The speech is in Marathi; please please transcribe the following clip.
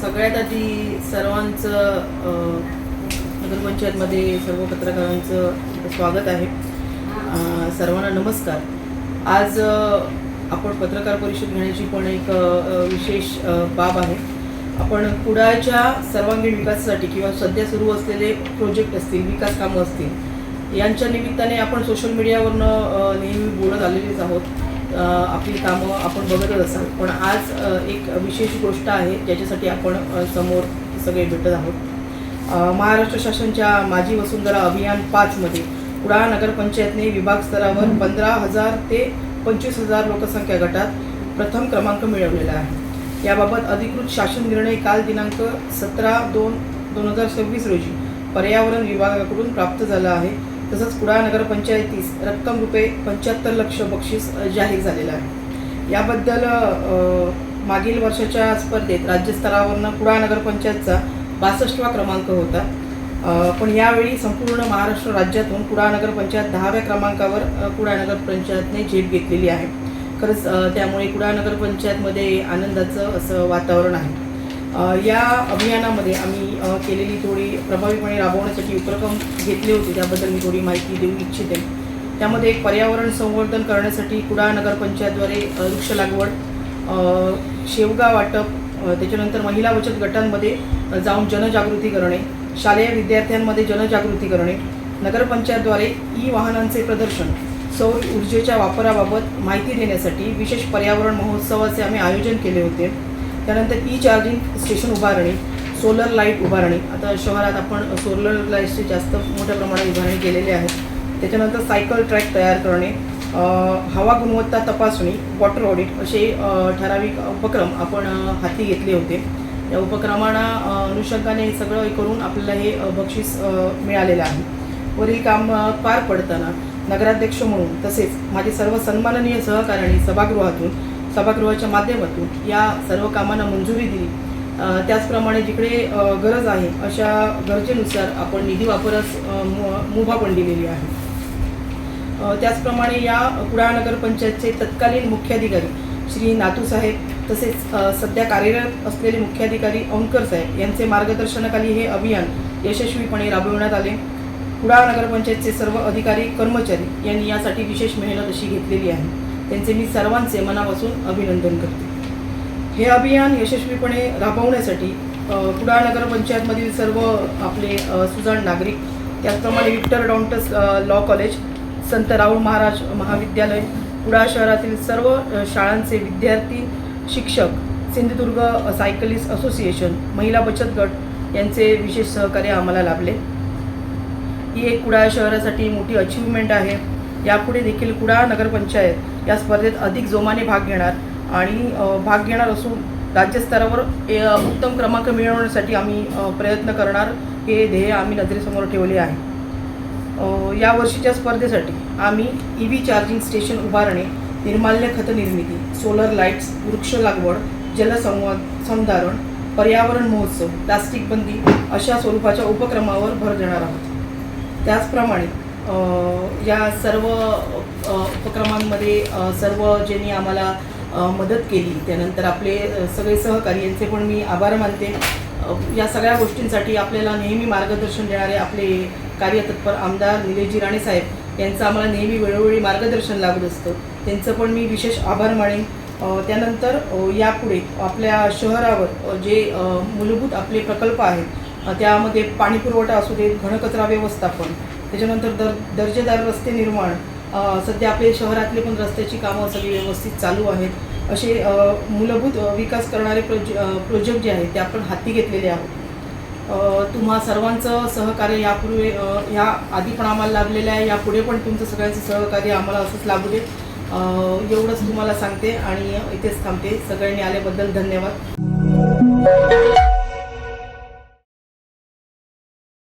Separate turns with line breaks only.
सगळ्यात आधी सर्वांचं नगरपंचायतमध्ये सर्व पत्रकारांचं स्वागत आहे. सर्वांना नमस्कार. आज आपण पत्रकार परिषद घेण्याची पण एक विशेष बाब आहे. आपण कुडाळच्या सर्वांगीण विकासासाठी किंवा सध्या सुरू असलेले प्रोजेक्ट असतील विकास कामं असतील यांच्या निमित्ताने आपण सोशल मीडियावरनं नेहमी बोलत आलेलेच आहोत. आपली कामं आपण बघतच असाल. पण आज एक विशेष गोष्ट आहे ज्याच्यासाठी आपण समोर सगळे भेटत आहोत. महाराष्ट्र शासनच्या माझी वसुंधरा अभियान पाचमध्ये कुडाळ नगरपंचायतने विभाग स्तरावर पंधरा हजार ते पंचवीस हजार लोकसंख्या गटात प्रथम क्रमांक मिळवलेला आहे. याबाबत अधिकृत शासन निर्णय काल दिनांक सतरा दोन दोन हजार सव्वीस रोजी पर्यावरण विभागाकडून प्राप्त झाला आहे. तसंच कुडाळ नगरपंचायतीस रक्कम रुपये पंच्याहत्तर लक्ष बक्षीस जाहीर झालेलं आहे. याबद्दल मागील वर्षाच्या स्पर्धेत राज्यस्तरावरनं कुडाळ नगरपंचायतचा बासष्टवा क्रमांक होता. पण यावेळी संपूर्ण महाराष्ट्र राज्यातून कुडाळ नगरपंचायत दहाव्या क्रमांकावर कुडाळ नगरपंचायतने झेप घेतलेली आहे. खरंच त्यामुळे कुडाळ नगरपंचायतमध्ये आनंदाचं असं वातावरण आहे. या अभियानामध्ये आम्ही केलेली थोडी प्रभावीपणे राबवण्यासाठी उपक्रम घेतले होते. त्याबद्दल मी थोडी माहिती देऊ इच्छिते. त्यामध्ये एक पर्यावरण संवर्धन करण्यासाठी कुडाळ नगरपंचायतद्वारे वृक्ष लागवड शेवगा वाटप त्याच्यानंतर महिला बचत गटांमध्ये जाऊन जनजागृती करणे शालेय विद्यार्थ्यांमध्ये जनजागृती करणे नगरपंचायतद्वारे ई वाहनांचे प्रदर्शन सौर ऊर्जेच्या वापराबाबत माहिती देण्यासाठी विशेष पर्यावरण महोत्सवाचे आम्ही आयोजन केले होते. त्यानंतर ई चार्जिंग स्टेशन उभारणे सोलर लाइट उभारणे आता शहरात आपण सोलर लाईटची जास्त मोठ्या प्रमाणात उभारणी केलेली आहेत त्याच्यानंतर सायकल ट्रॅक तयार करणे हवा गुणवत्ता तपासणी वॉटर ऑडिट असे ठराविक उपक्रम आपण हाती घेतले होते. या उपक्रमांना अनुषंगाने सगळं करून आपल्याला हे बक्षीस मिळालेलं आहे. वरील काम पार पडताना नगराध्यक्ष म्हणून तसेच माझे सर्व सन्माननीय सहकाऱ्यांनी सभागृहातून सभागृहाच्या माध्यमातून या सर्व कामांना मंजुरी दिली. त्याचप्रमाणे जिकडे गरज आहे अशा गरजेनुसार आपण निधी वापरच मु- मुभा पण दिलेली आहे. त्याचप्रमाणे या कुडाळ नगरपंचायतचे तत्कालीन मुख्याधिकारी श्री नातूसाहेब तसेच सध्या कार्यरत असलेले मुख्याधिकारी ओंकर साहेब यांचे मार्गदर्शनाखाली हे अभियान यशस्वीपणे राबविण्यात आले. कुडाळ नगरपंचायतचे सर्व अधिकारी कर्मचारी यांनी यासाठी विशेष मेहनत अशी घेतलेली आहे. त्यांचे मी सर्वांचे मनापासून अभिनंदन करते. हे अभियान यशस्वीपणे राबवण्यासाठी कुडाळ नगरपंचायतमधील सर्व आपले सुजाण नागरिक त्याचप्रमाणे विक्टर डॉन्टस लॉ कॉलेज संत राऊळ महाराज महाविद्यालय कुडाळ शहरातील सर्व शाळांचे विद्यार्थी शिक्षक सिंधुदुर्ग सायकलिस्ट असोसिएशन महिला बचत गट यांचे विशेष सहकार्य आम्हाला लाभले. ही एक कुडाळ शहरासाठी मोठी अचीवमेंट आहे. यापुढे देखील कुडाळ नगरपंचायत या स्पर्धेत अधिक जोमाने भाग घेणार आणि भाग घेणार असून राज्यस्तरावर ए, उत्तम क्रमांक मिळवण्यासाठी आम्ही प्रयत्न करणार. हे ध्येय आम्ही नजरेसमोर ठेवले आहे. या वर्षीच्या स्पर्धेसाठी आम्ही ई व्ही चार्जिंग स्टेशन उभारणे निर्माल्य खत निर्मिती सोलर लाईट्स वृक्ष लागवड जलसंवाद संधारण पर्यावरण महोत्सव प्लास्टिक बंदी अशा स्वरूपाच्या उपक्रमावर भर देणार आहोत. त्याचप्रमाणे या सर्व उपक्रमांमध्ये सर्व ज्यांनी आम्हाला मदत केली त्यानंतर आपले सगळे सहकारी यांचे पण मी आभार मानते. या सगळ्या गोष्टींसाठी आपल्याला नेहमी मार्गदर्शन देणारे आपले कार्यतत्पर आमदार निलेशजी राणे साहेब यांचं आम्हाला नेहमी वेळोवेळी मार्गदर्शन लागत असतं. त्यांचं पण मी विशेष आभार मानेन. त्यानंतर यापुढे आपल्या शहरावर जे मूलभूत आपले प्रकल्प आहेत त्यामध्ये पाणीपुरवठा असू दे घनकचरा व्यवस्थापन त्याच्यानंतर दर दर्जेदार रस्ते निर्माण सध्या आपले शहरातले पण रस्त्याची कामं सगळी व्यवस्थित चालू आहेत. असे मूलभूत विकास करणारे प्रोजे प्रोजेक्ट जे आहेत ते आपण हाती घेतलेले आहोत. तुम्हा सर्वांचं सहकार्य यापूर्वी या आधी पण आम्हाला लाभलेलं आहे. यापुढे पण तुमचं सगळ्यांचं सहकार्य आम्हाला असंच लाभू दे. एवढंच तुम्हाला सांगते आणि इथेच थांबते. सगळ्यांनी आल्याबद्दल धन्यवाद.